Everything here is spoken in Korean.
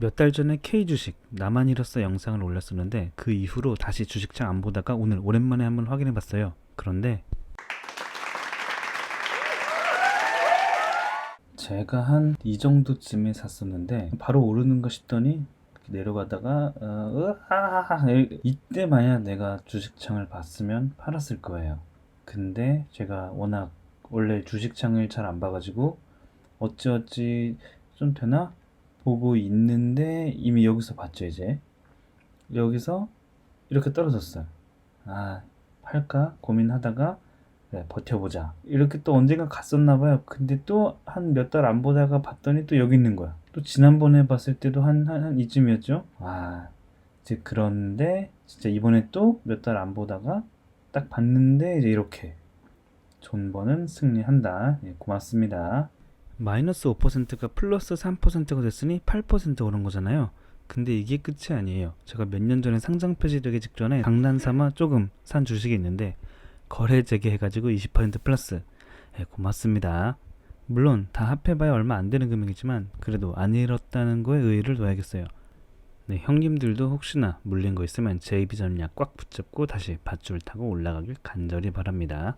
몇 달 전에 K 주식 나만 잃었어 영상을 올렸었는데 그 이후로 다시 주식창 안 보다가 오늘 오랜만에 한번 확인해 봤어요. 그런데 제가 한 이 정도쯤에 샀었는데 바로 오르는가 싶더니 내려가다가 어, 으하하하 이때 만약 내가 주식창을 봤으면 팔았을 거예요. 근데 제가 워낙 원래 주식창을 잘 안 봐가지고 어찌어찌 좀 되나 보고 있는데 이미 여기서 봤죠 이제 여기서 이렇게 떨어졌어요. 아 팔까 고민하다가 그래, 버텨보자. 이렇게 또 언젠가 갔었나 봐요. 근데 또 한 몇 달 안 보다가 봤더니 또 여기 있는 거야. 또 지난번에 봤을 때도 한, 한, 한 이쯤이었죠? 아, 이제 그런데 진짜 이번에 또 몇 달 안 보다가 딱 봤는데 이제 이렇게 존버는 승리한다. 예, 고맙습니다. 마이너스 5%가 플러스 3%가 됐으니 8% 오른 거잖아요. 근데 이게 끝이 아니에요. 제가 몇 년 전에 상장 폐지되기 직전에 장난삼아 조금 산 주식이 있는데 거래 재개해가지고 20% 플러스. 예, 고맙습니다. 물론 다 합해봐야 얼마 안 되는 금액이지만 그래도 안 잃었다는 거에 의의를 둬야겠어요. 네, 형님들도 혹시나 물린 거 있으면 제 입이 전략 꽉 붙잡고 다시 밧줄 타고 올라가길 간절히 바랍니다.